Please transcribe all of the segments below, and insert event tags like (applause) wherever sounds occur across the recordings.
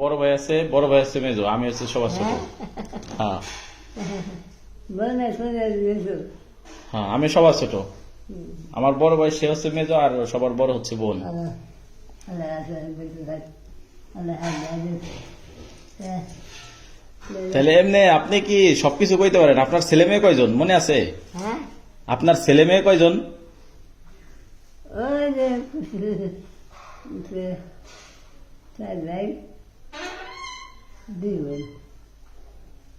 বড় ভাই আছে বড় ভাই আছে মেজো আমি হচ্ছে সবার ছোট। হ্যাঁ। দিয়েছ হ্যাঁ আমি সবার ছোট। আমার বড় ভাই সে হচ্ছে মেজো আর সবার বড় হচ্ছে বোন। হ্যাঁ তাহলে এমনি আপনি কি সবকিছু কইতে পারেন? আপনার ছেলে মেয়ে কয়জন? মনে আছে? হ্যাঁ। আপনার ছেলে মেয়ে কয়জন? ওই যে (laughs)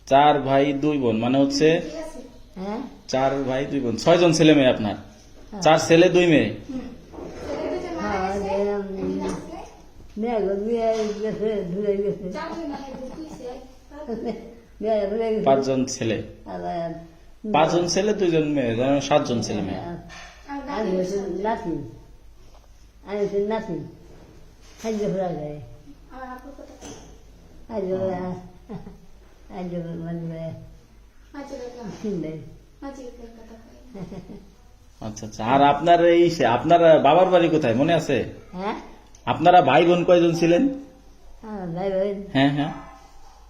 চার ভাই দুই বোন মানে হচ্ছে হ্যাঁ? চার ভাই দুই বোন। ছয়জন ছেলে মেয়ে আপনার? চার ছেলে দুই মেয়ে? হ্যাঁ পাঁচজন ছেলে। পাঁচজন ছেলে দুইজন মেয়ে সাতজন ছেলে মেয়ে। নাতি। আজ আজ মানে আচ্ছা আচ্ছা। আর আপনার এই আপনার বাবার বাড়ি কোথায়? মনে আছে? হ্যাঁ? আপনারা ভাই বোন কয়জন ছিলেন? ভাই হ্যাঁ হ্যাঁ।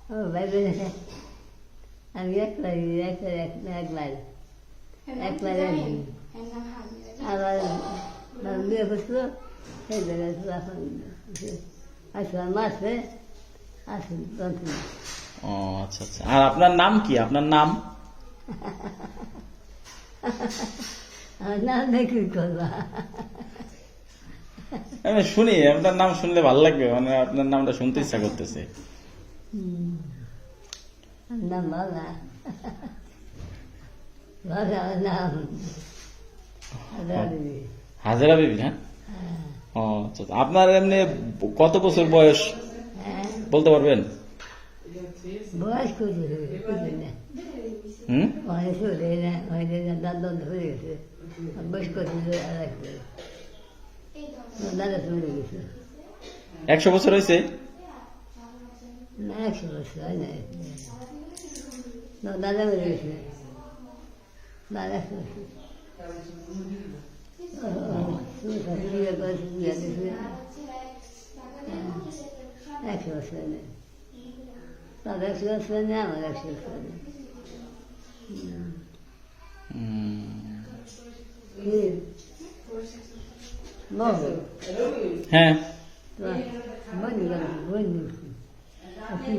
আমার ভাই বোন আমি একলাই একলাই একলাই একলাই আমার বিয়ে করছিল সেই জায়গায় আসলাম তখন ও আচ্ছা আচ্ছা। আর আপনার নাম কি? আপনার নাম? নাম দেখি করবা। আমি শুনি আপনার নাম শুনলে ভালো লাগবে মানে আপনার নামটা শুনতে ইচ্ছা করতেছে। নাম বাবা বাবা নাম। হাজারা বিবি। হ্যাঁ? ও আচ্ছা। আপনার এমনি কত বছর বয়স? হ্যাঁ বলতে পারবেন? ধরে গেছে গেছে একশো বছর হয়েছে? না, একশো বছর হয় দাদা গেছে দাদা একশো বছর বিয়ে করেছে বিয়ে দিয়েছে একশো বছর নেই দাদা একশো বছর নেই আমার একশো বছর নেই হুম। কি বহু হ্যাঁ বনি বনি কি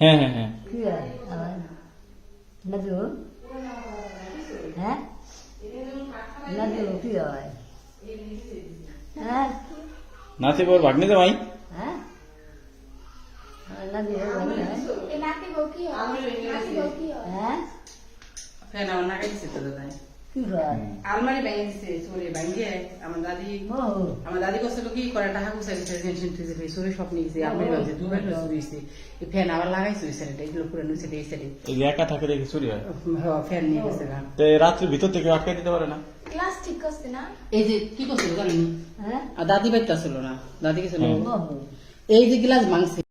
হ্যাঁ হ্যাঁ হ্যাঁ কি হয় আমার নাদু হ্যাঁ নাদু কি হয় হ্যাঁ নাতি বর ভাগ্নে হ্যাঁ? হয়? হ্যাঁ? ফ্যান আমার নাগাই দিছে তো দাদাই। কি হয়? আলমারি ভেঙে দিছে চোরে ভাঙিয়ে। আমার দাদি আমার দাদি করছিল কি করে টাকা গুছাই দিছে টেনশন থেকে দিছে চোরে সব নিয়েছে আলমারি ভাঙছে দুবার চুরি হয়েছে এই ফ্যান আবার লাগাইছে ওই সাইডে এগুলো পুরো নিচে এই সাইডে এই একা থাকে দেখে চুরি হয়? ফ্যান নিয়ে গেছে গা। তো এই রাত্রির ভিতর থেকে আটকে দিতে পারে না? ক্লাস ঠিক করছে না? এই যে কি করছিল জানেন? হ্যাঁ? দাদি বাইতে ছিল না। দাদি গেছিল এই যে গ্লাস ভাঙছে।